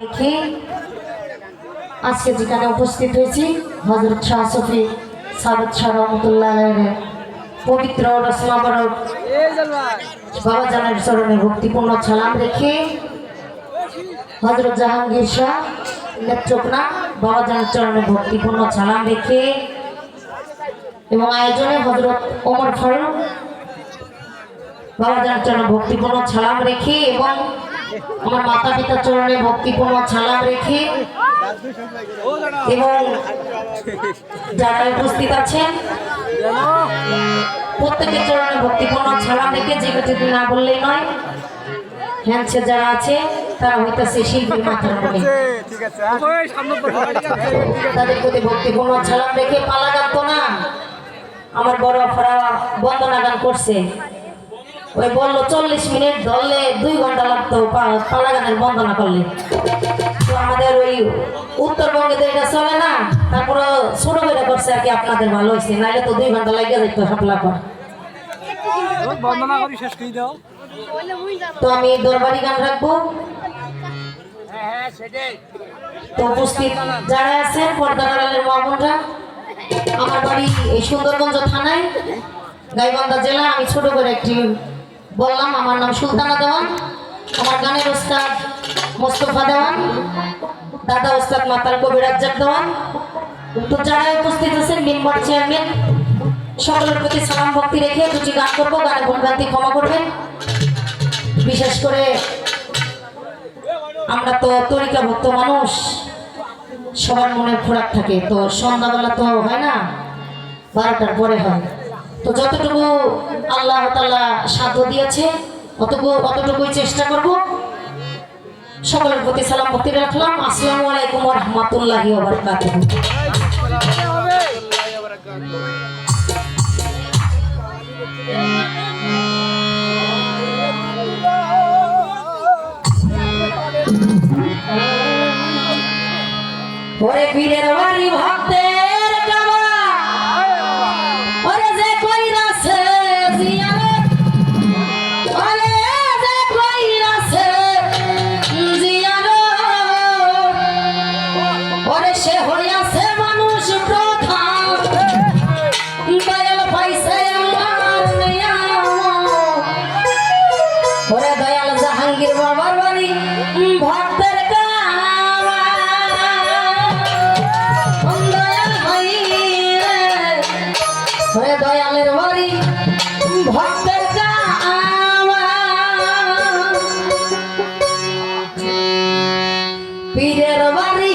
দেখে আজকে যেখানে উপস্থিত হয়েছি হজরত শাহ সফি সাদত শাহ রহমতুল্লাহ পবিত্র রসমা বরক বাবা জানের চরণে ভক্তিপূর্ণ সালাম রেখে হজরত জাহাঙ্গীর শাহ নেত্রকোনা বাবা জানের চরণে ভক্তিপূর্ণ সালাম রেখে এবং আয়োজনে হজরত ওমর ফারুক বাবা জানের চরণে ভক্তিপূর্ণ সালাম রেখে এবং আমার মাতা পিতার চরণে ভক্তিপূর্ণ সালাম রেখে এবং যারা উপস্থিত আছেন, প্রত্যেকের চরণে ভক্তিপূর্ণ সালাম রেখে যে যদি না বললেই নয়, হ্যান্ডসে যারা আছে, তারা হইতেছে শিল্পীর মাথার ঠিক তাদের প্রতি ভক্তিপূর্ণ সালাম রেখে পালা গান না আমার বড় ফরা বন্দনা গান করছে। ওই বলল, চল্লিশ মিনিট ধরলে দুই ঘণ্টা লাগতো, পা- পালা গানের বন্দনা করলে। তো আমাদের ওই উত্তরবঙ্গে তো এটা চলে না তারপরে ছোট করে করছে আর কি, আপনাদের ভালো হয়েছে। নাইলে তো দুই ঘণ্টা লাগিয়ে যেত হাপলা দাও তো আমি দরবারি গান রাখব। তো উপস্থিত যারা আছেন আমার বাড়ি সুন্দরগঞ্জ থানায়, গাইবান্ধা জেলা, আমি ছোট করে একটি বললাম, আমার নাম সুলতানা দেওয়ান, আমার গানের ওস্তাদ মোস্তফা দেওয়ান, দাদা ওস্তাদ মাতাল কবির রাজ্জাক দেওয়ান তো যারা উপস্থিত আছেন মেম্বার চেয়ারম্যান। সকলের প্রতি সালাম, ভক্তি রেখে দুটি গান করব, গানে ভুলভ্রান্তি ক্ষমা করবেন। বিশেষ করে আমরা তো তরিকা ভক্ত মানুষ, সবার মনের খোরাক থাকে, তো সন্ধ্যাবেলা তো হয় না, বারোটার পরে হয়। তো যতটুকু আল্লাহ তাল্লাহ সাধ্য দিয়েছে অতটুকু অতটুকুই চেষ্টা করব। সকলের প্রতি সালাম ভক্তি রাখলাম। আসসালামু আলাইকুম রহমতুল্লাহি ওবারাকাতুহু ওরে বাড়ি ভক্তের দয়ালের বাড়ি ভক্তের বাড়ি